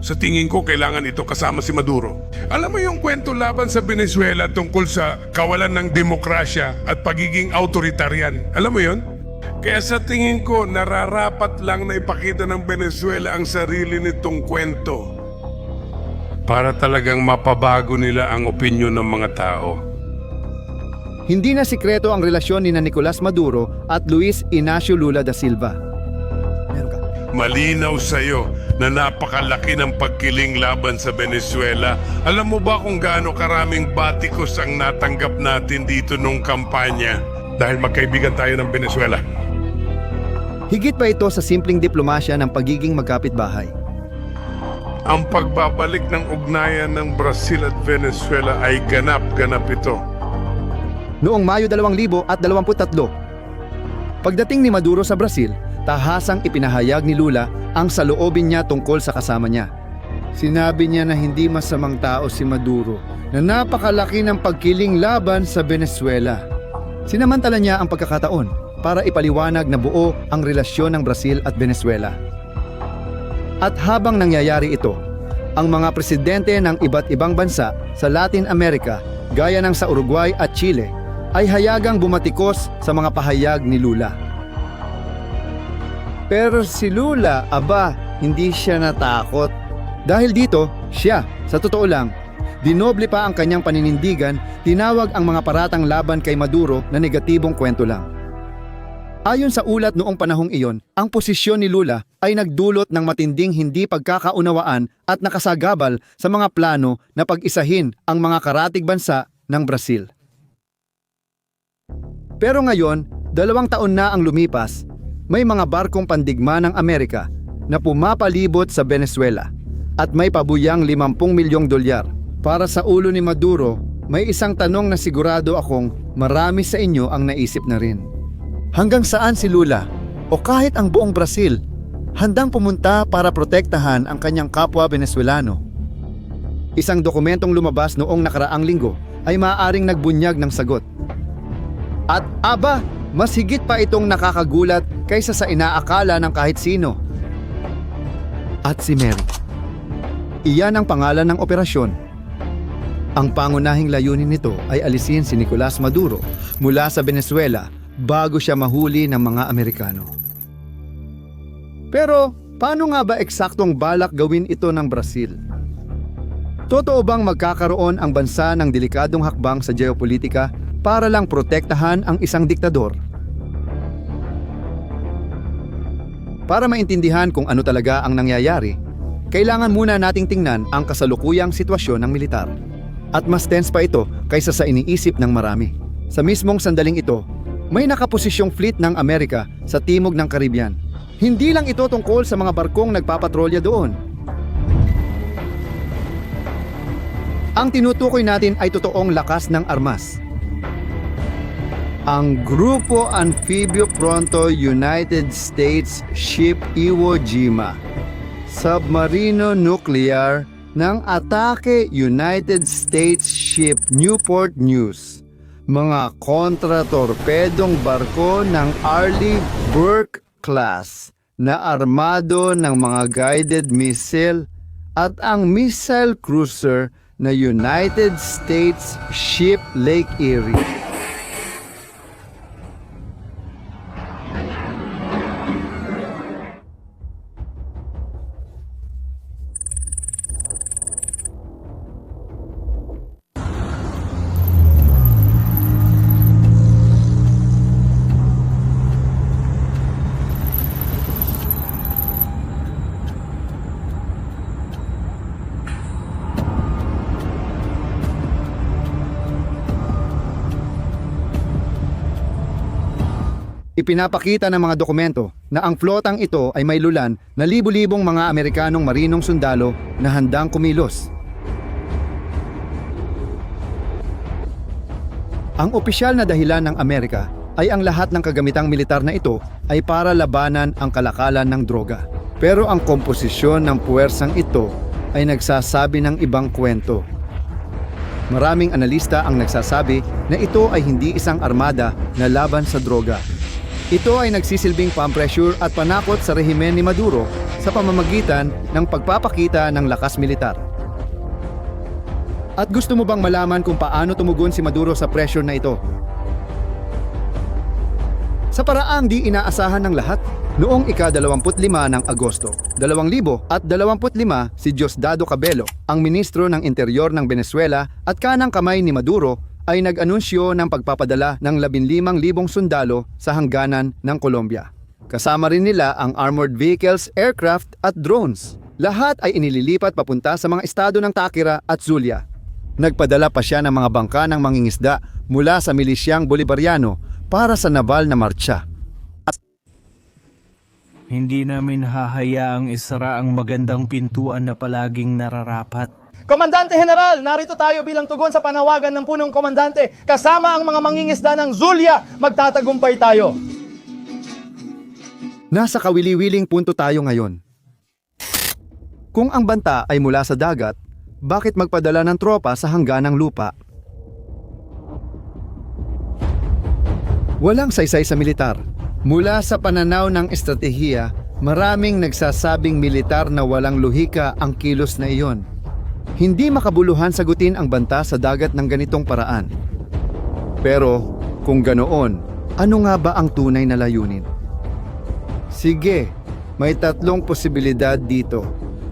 Sa tingin ko, kailangan ito kasama si Maduro. Alam mo yung kwento laban sa Venezuela tungkol sa kawalan ng demokrasya at pagiging autoritarian. Alam mo yon? Kaya sa tingin ko, nararapat lang na ipakita ng Venezuela ang sarili nitong kwento. Para talagang mapabago nila ang opinyon ng mga tao. Hindi na sikreto ang relasyon ni na Nicolas Maduro at Luis Inacio Lula da Silva. Meron ka? Malinaw sa'yo na napakalaki ng pagkiling laban sa Venezuela. Alam mo ba kung gaano karaming batikos ang natanggap natin dito nung kampanya? Dahil magkaibigan tayo ng Venezuela. Higit pa ito sa simpleng diplomasya ng pagiging magkapitbahay. Ang pagbabalik ng ugnayan ng Brazil at Venezuela ay ganap-ganap ito. Noong Mayo 2023, pagdating ni Maduro sa Brazil, tahasang ipinahayag ni Lula ang saloobin niya tungkol sa kasama niya. Sinabi niya na hindi masamang tao si Maduro na napakalaki ng pagkiling laban sa Venezuela. Sinamantala niya ang pagkakataon para ipaliwanag na buo ang relasyon ng Brazil at Venezuela. At habang nangyayari ito, ang mga presidente ng iba't ibang bansa sa Latin America gaya ng sa Uruguay at Chile ay hayagang bumatikos sa mga pahayag ni Lula. Pero si Lula, aba, hindi siya natakot. Dahil dito, siya, sa totoo lang, dinoble pa ang kanyang paninindigan, tinawag ang mga paratang laban kay Maduro na negatibong kwento lang. Ayon sa ulat noong panahong iyon, ang posisyon ni Lula ay nagdulot ng matinding hindi pagkakaunawaan at nakasagabal sa mga plano na pag-isahin ang mga karatig bansa ng Brazil. Pero ngayon, dalawang taon na ang lumipas, may mga barkong pandigma ng Amerika na pumapalibot sa Venezuela at may pabuyang 50 milyong dolyar. Para sa ulo ni Maduro, may isang tanong na sigurado akong marami sa inyo ang naisip na rin. Hanggang saan si Lula o kahit ang buong Brazil handang pumunta para protektahan ang kanyang kapwa Venezuelano? Isang dokumentong lumabas noong nakaraang linggo ay maaaring nagbunyag ng sagot. At aba, mas higit pa itong nakakagulat kaysa sa inaakala ng kahit sino. At si Mary. Iyan ang pangalan ng operasyon. Ang pangunahing layunin nito ay alisin si Nicolas Maduro mula sa Venezuela bago siya mahuli ng mga Amerikano. Pero paano nga ba eksaktong balak gawin ito ng Brazil? Totoo bang magkakaroon ang bansa ng delikadong hakbang sa geopolitika para lang protektahan ang isang diktador? Para maintindihan kung ano talaga ang nangyayari, kailangan muna nating tingnan ang kasalukuyang sitwasyon ng militar. At mas tense pa ito kaysa sa iniisip ng marami. Sa mismong sandaling ito, may nakaposisyong fleet ng Amerika sa timog ng Caribbean. Hindi lang ito tungkol sa mga barkong nagpapatrolya doon. Ang tinutukoy natin ay totoong lakas ng armas. Ang Grupo Amphibio Pronto United States Ship Iwo Jima, submarino nuclear ng Atake United States Ship Newport News, mga kontra-torpedong barko ng Arleigh Burke class na armado ng mga guided missile at ang missile cruiser na United States Ship Lake Erie. Ipinapakita ng mga dokumento na ang flotang ito ay may lulan na libu-libong mga Amerikanong marinong sundalo na handang kumilos. Ang opisyal na dahilan ng Amerika ay ang lahat ng kagamitang militar na ito ay para labanan ang kalakalan ng droga. Pero ang komposisyon ng puwersang ito ay nagsasabi ng ibang kwento. Maraming analista ang nagsasabi na ito ay hindi isang armada na laban sa droga. Ito ay nagsisilbing pampressure at panakot sa rehimen ni Maduro sa pamamagitan ng pagpapakita ng lakas militar. At gusto mo bang malaman kung paano tumugon si Maduro sa pressure na ito? Sa paraang di inaasahan ng lahat, noong ika-25 ng Agosto, 2025 si Diosdado Cabello, ang ministro ng interior ng Venezuela at kanang kamay ni Maduro ay nag-anunsyo ng pagpapadala ng 15,000 sundalo sa hangganan ng Colombia. Kasama rin nila ang armored vehicles, aircraft at drones. Lahat ay inililipat papunta sa mga estado ng Takira at Zulia. Nagpadala pa siya ng mga bangka ng mangingisda mula sa milisyang Bolivariano para sa naval na marcha. Hindi namin hahayaang isara ang magandang pintuan na palaging nararapat. Komandante General, narito tayo bilang tugon sa panawagan ng punong komandante. Kasama ang mga mangingisda ng Zulia, magtatagumpay tayo. Nasa kawili-wiling punto tayo ngayon. Kung ang banta ay mula sa dagat, bakit magpadala ng tropa sa hangganang lupa? Walang saysay sa militar. Mula sa pananaw ng estratehiya, maraming nagsasabing militar na walang luhika ang kilos na iyon. Hindi makabuluhan sagutin ang banta sa dagat ng ganitong paraan. Pero kung ganoon, ano nga ba ang tunay na layunin? Sige, may tatlong posibilidad dito.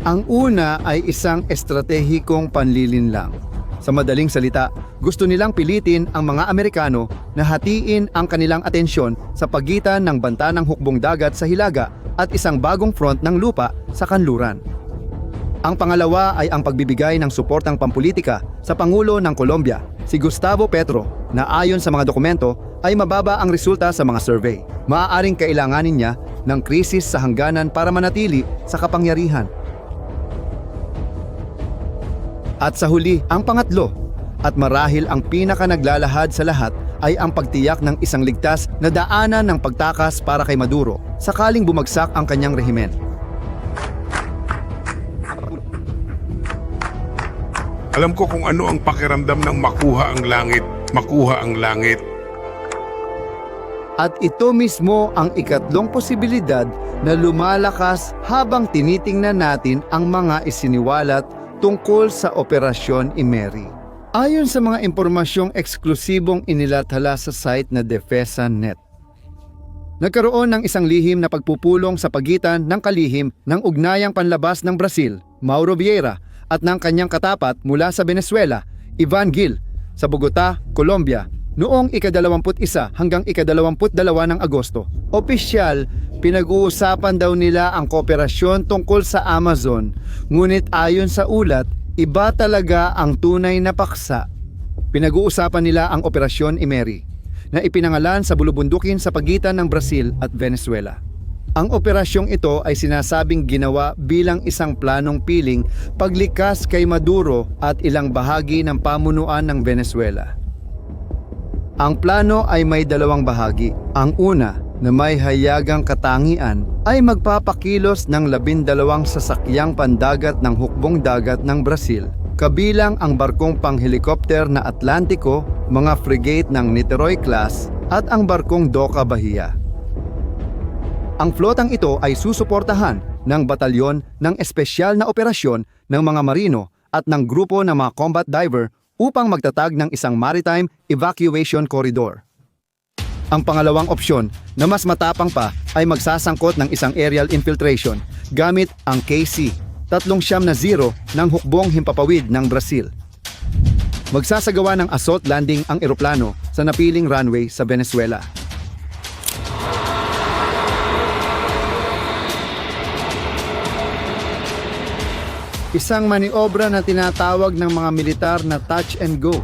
Ang una ay isang estratehikong panlilinlang. Sa madaling salita, gusto nilang pilitin ang mga Amerikano na hatiin ang kanilang atensyon sa pagitan ng banta ng hukbong dagat sa Hilaga at isang bagong front ng lupa sa kanluran. Ang pangalawa ay ang pagbibigay ng suportang pampolitika sa Pangulo ng Colombia, si Gustavo Petro, na ayon sa mga dokumento ay mababa ang resulta sa mga survey. Maaaring kailanganin niya ng krisis sa hangganan para manatili sa kapangyarihan. At sa huli, ang pangatlo, at marahil ang pinaka naglalahad sa lahat ay ang pagtiyak ng isang ligtas na daanan ng pagtakas para kay Maduro sakaling bumagsak ang kanyang rehimen. Alam ko kung ano ang pakiramdam ng makuha ang langit. Makuha ang langit. At ito mismo ang ikatlong posibilidad na lumalakas habang tinitingnan natin ang mga isiniwalat tungkol sa Operasyon Imeri. Ayon sa mga impormasyong eksklusibong inilathala sa site na Defesa.net, Nagkaroon ng isang lihim na pagpupulong sa pagitan ng kalihim ng ugnayang panlabas ng Brazil, Mauro Vieira, at ng kanyang katapat mula sa Venezuela, Ivan Gil, sa Bogota, Colombia, noong ika-21 hanggang ika-22 ng Agosto. Opisyal, pinag-uusapan daw nila ang kooperasyon tungkol sa Amazon, ngunit ayon sa ulat, iba talaga ang tunay na paksa. Pinag-uusapan nila ang Operasyon Imeri na ipinangalan sa bulubundukin sa pagitan ng Brazil at Venezuela. Ang operasyong ito ay sinasabing ginawa bilang isang planong piling paglikas kay Maduro at ilang bahagi ng pamunuan ng Venezuela. Ang plano ay may dalawang bahagi. Ang una, na may hayagang katangian, ay magpapakilos ng labindalawang sasakyang pandagat ng hukbong dagat ng Brazil, kabilang ang barkong panghelikopter na Atlantico, mga frigate ng Niterói class, at ang barkong Doca Bahia. Ang flotang ito ay susuportahan ng batalyon ng espesyal na operasyon ng mga marino at ng grupo ng mga combat diver upang magtatag ng isang maritime evacuation corridor. Ang pangalawang opsyon na mas matapang pa ay magsasangkot ng isang aerial infiltration gamit ang KC, tatlong siyam na zero ng hukbong himpapawid ng Brazil. Magsasagawa ng assault landing ang eroplano sa napiling runway sa Venezuela. Isang maniobra na tinatawag ng mga militar na touch and go.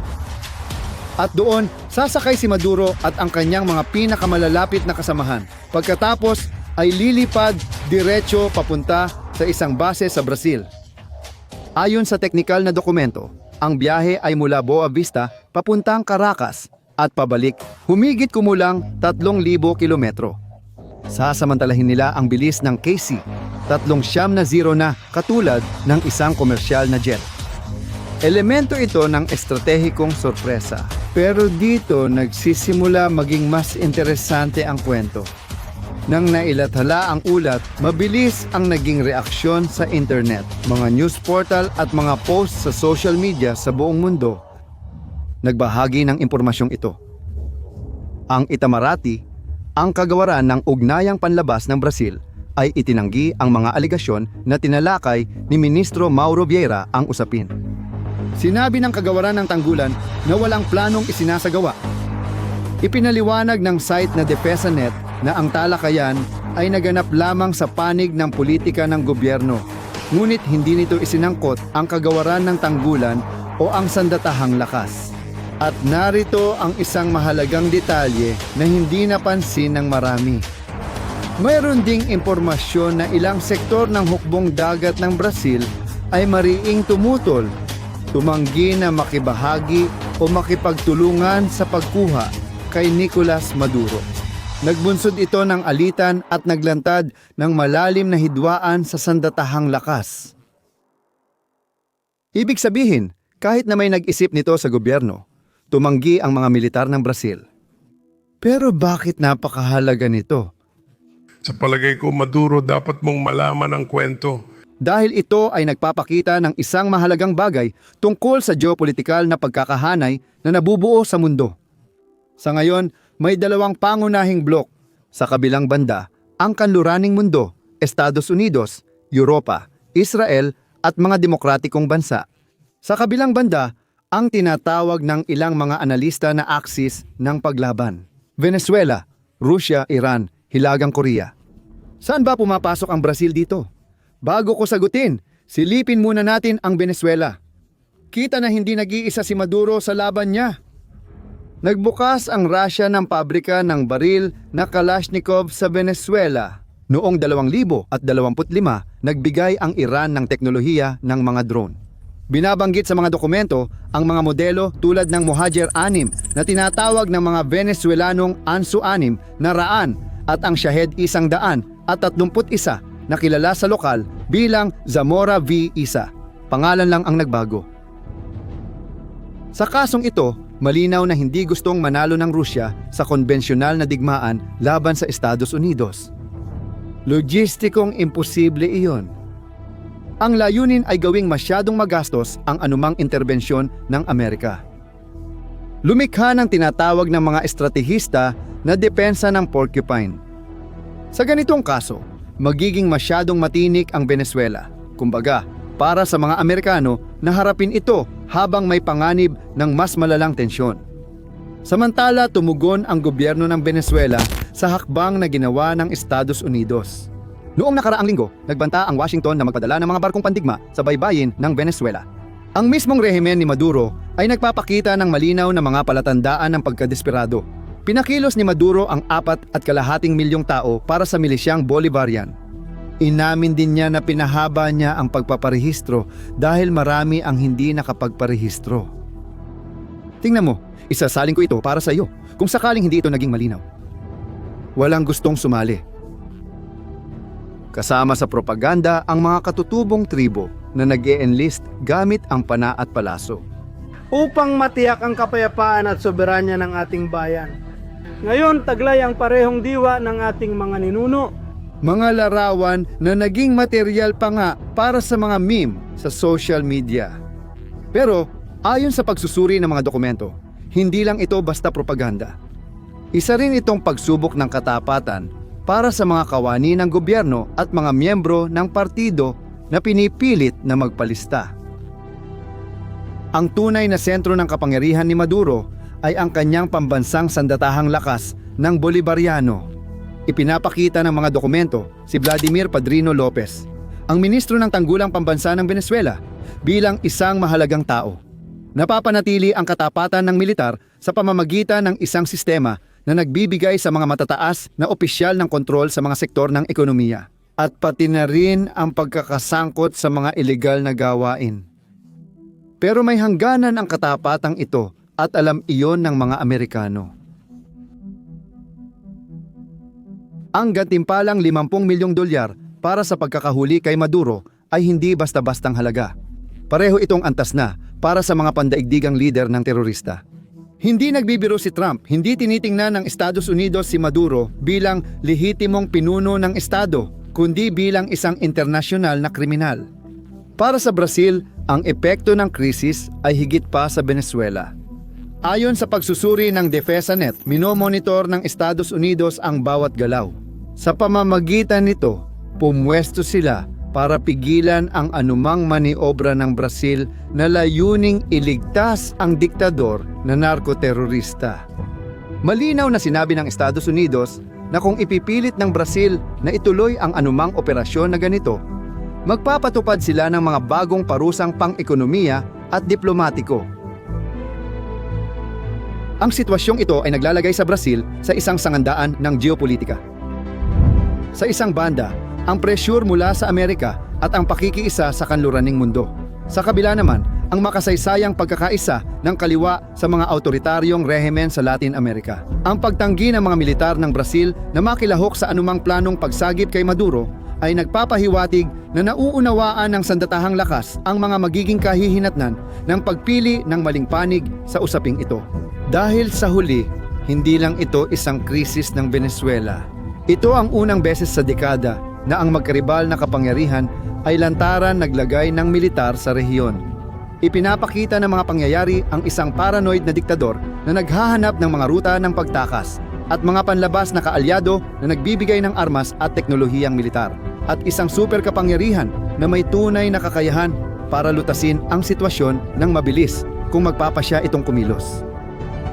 At doon, sasakay si Maduro at ang kanyang mga pinakamalalapit na kasamahan. Pagkatapos ay lilipad diretso papunta sa isang base sa Brazil. Ayon sa teknikal na dokumento, ang biyahe ay mula Boa Vista papuntang Caracas at pabalik humigit kumulang 3,000 kilometro. Sasamantalahin nila ang bilis ng KC, tatlong siyam na zero na katulad ng isang komersyal na jet. Elemento ito ng estratehikong sorpresa. Pero dito nagsisimula maging mas interesante ang kwento. Nang nailathala ang ulat, mabilis ang naging reaksyon sa internet, mga news portal at mga posts sa social media sa buong mundo. Nagbahagi ng impormasyong ito. Ang Itamaraty, ang kagawaran ng ugnayang panlabas ng Brazil, ay itinanggi ang mga aligasyon na tinalakay ni Ministro Mauro Vieira ang usapin. Sinabi ng kagawaran ng tanggulan na walang planong isinasagawa Ipinaliwanag ng site na DepesaNet na ang talakayan ay naganap lamang sa panig ng politika ng gobyerno. Ngunit hindi nito isinangkot ang kagawaran ng tanggulan o ang sandatahang lakas. At narito ang isang mahalagang detalye na hindi napansin ng marami. Mayroon ding impormasyon na ilang sektor ng hukbong dagat ng Brazil ay mariing tumutol, tumanggi na makibahagi o makipagtulungan sa pagkuha kay Nicolas Maduro. Nagbunsod ito ng alitan at naglantad ng malalim na hidwaan sa sandatahang lakas. Ibig sabihin, kahit na may nag-isip nito sa gobyerno, tumanggi ang mga militar ng Brazil. Pero bakit napakahalaga nito? Sa palagay ko, Maduro, dapat mong malaman ang kwento. Dahil ito ay nagpapakita ng isang mahalagang bagay tungkol sa geopolitikal na pagkakahanay na nabubuo sa mundo. Sa ngayon, may dalawang pangunahing blok. Sa kabilang banda, ang kanluraning mundo, Estados Unidos, Europa, Israel at mga demokratikong bansa. Sa kabilang banda, ang tinatawag ng ilang mga analista na aksis ng paglaban. Venezuela, Russia, Iran, Hilagang Korea. Saan ba pumapasok ang Brazil dito? Bago ko sagutin, silipin muna natin ang Venezuela. Kita na hindi nag-iisa si Maduro sa laban niya. Nagbukas ang Russia ng pabrika ng baril na Kalashnikov sa Venezuela. Noong 2025, nagbigay ang Iran ng teknolohiya ng mga drone. Binabanggit sa mga dokumento ang mga modelo tulad ng Mohajer 6 na tinatawag ng mga Venezuelanong Ansu 6 na raan at ang Shahed 100 at 31 na kilala sa lokal bilang Zamora V-1. Pangalan lang ang nagbago. Sa kasong ito, malinaw na hindi gustong manalo ng Rusya sa konbensyonal na digmaan laban sa Estados Unidos. Logistikong imposible iyon. Ang layunin ay gawing masyadong magastos ang anumang interbensyon ng Amerika. Lumikha ng tinatawag ng mga estratehista na depensa ng porcupine. Sa ganitong kaso, magiging masyadong matinik ang Venezuela. Kumbaga, para sa mga Amerikano na harapin ito habang may panganib ng mas malalang tensyon. Samantala, tumugon ang gobyerno ng Venezuela sa hakbang na ginawa ng Estados Unidos. Noong nakaraang linggo, nagbanta ang Washington na magpadala ng mga barkong pandigma sa baybayin ng Venezuela. Ang mismong rehimen ni Maduro ay nagpapakita ng malinaw na mga palatandaan ng pagkadesperado. Pinakilos ni Maduro ang apat at kalahating milyong tao para sa milisyang Bolivarian. Inamin din niya na pinahaba niya ang pagpaparehistro dahil marami ang hindi nakapagparehistro. Tingnan mo, isasalin ko ito para sa iyo kung sakaling hindi ito naging malinaw. Walang gustong sumali. Kasama sa propaganda ang mga katutubong tribo na nag enlist gamit ang pana at palaso. upang matiyak ang kapayapaan at soberanya ng ating bayan. Ngayon, taglay ang parehong diwa ng ating mga ninuno. Mga larawan na naging material pa nga para sa mga meme sa social media. Pero ayon sa pagsusuri ng mga dokumento, hindi lang ito basta propaganda. Isa rin itong pagsubok ng katapatan para sa mga kawani ng gobyerno at mga miyembro ng partido na pinipilit na magpalista. Ang tunay na sentro ng kapangyarihan ni Maduro ay ang kanyang pambansang sandatahang lakas ng Bolivariano. Ipinapakita ng mga dokumento si Vladimir Padrino Lopez, ang ministro ng tanggulang pambansa ng Venezuela, bilang isang mahalagang tao. Napapanatili ang katapatan ng militar sa pamamagitan ng isang sistema na nagbibigay sa mga matataas na opisyal ng kontrol sa mga sektor ng ekonomiya at pati na rin ang pagkakasangkot sa mga ilegal na gawain. Pero may hangganan ang katapatang ito at alam iyon ng mga Amerikano. Ang gantimpalang 50 milyong dolyar para sa pagkakahuli kay Maduro ay hindi basta-bastang halaga. Pareho itong antas na para sa mga pandaigdigang lider ng terorista. Hindi nagbibiro si Trump, hindi tinitingnan ng Estados Unidos si Maduro bilang lehitimong pinuno ng Estado, kundi bilang isang internasyonal na kriminal. Para sa Brazil, ang epekto ng krisis ay higit pa sa Venezuela. Ayon sa pagsusuri ng DefensaNet, minomonitor ng Estados Unidos ang bawat galaw. Sa pamamagitan nito, pumwesto sila para pigilan ang anumang maniobra ng Brazil na layuning iligtas ang diktador na narkoterorista. Malinaw na sinabi ng Estados Unidos na kung ipipilit ng Brazil na ituloy ang anumang operasyon na ganito, magpapatupad sila ng mga bagong parusang pang-ekonomiya at diplomatiko. Ang sitwasyong ito ay naglalagay sa Brazil sa isang sangandaan ng geopolitika. Sa isang banda, ang pressure mula sa Amerika at ang pakikiisa sa kanluraning mundo. Sa kabila naman, ang makasaysayang pagkakaisa ng kaliwa sa mga autoritaryong rehimen sa Latin America. Ang pagtanggi ng mga militar ng Brazil na makilahok sa anumang planong pagsagip kay Maduro ay nagpapahiwatig na nauunawaan ng sandatahang lakas ang mga magiging kahihinatnan ng pagpili ng maling panig sa usaping ito. Dahil sa huli, hindi lang ito isang krisis ng Venezuela. Ito ang unang beses sa dekada na ang magkaribal na kapangyarihan ay lantaran naglagay ng militar sa rehiyon. Ipinapakita ng mga pangyayari ang isang paranoid na diktador na naghahanap ng mga ruta ng pagtakas at mga panlabas na kaalyado na nagbibigay ng armas at teknolohiyang militar at isang super kapangyarihan na may tunay na kakayahan para lutasin ang sitwasyon ng mabilis kung magpapasya itong kumilos.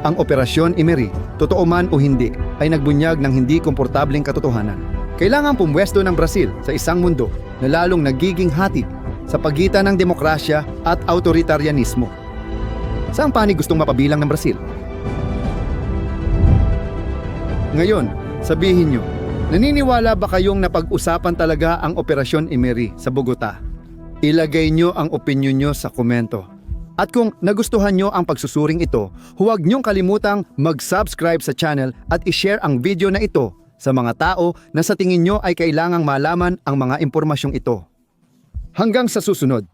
Ang Operasyon Emery, totoo man o hindi, ay nagbunyag ng hindi komportableng katotohanan. Kailangan pumwesto ng Brazil sa isang mundo na lalong nagiging hatid sa pagitan ng demokrasya at autoritarianismo. Saan panig gustong mapabilang ng Brazil? Ngayon, sabihin nyo, naniniwala ba kayong napag-usapan talaga ang Operasyon Emery sa Bogota? Ilagay nyo ang opinion nyo sa komento. At kung nagustuhan nyo ang pagsusuring ito, huwag nyong kalimutang mag-subscribe sa channel at i-share ang video na ito sa mga tao na sa tingin nyo ay kailangang malaman ang mga impormasyong ito. Hanggang sa susunod.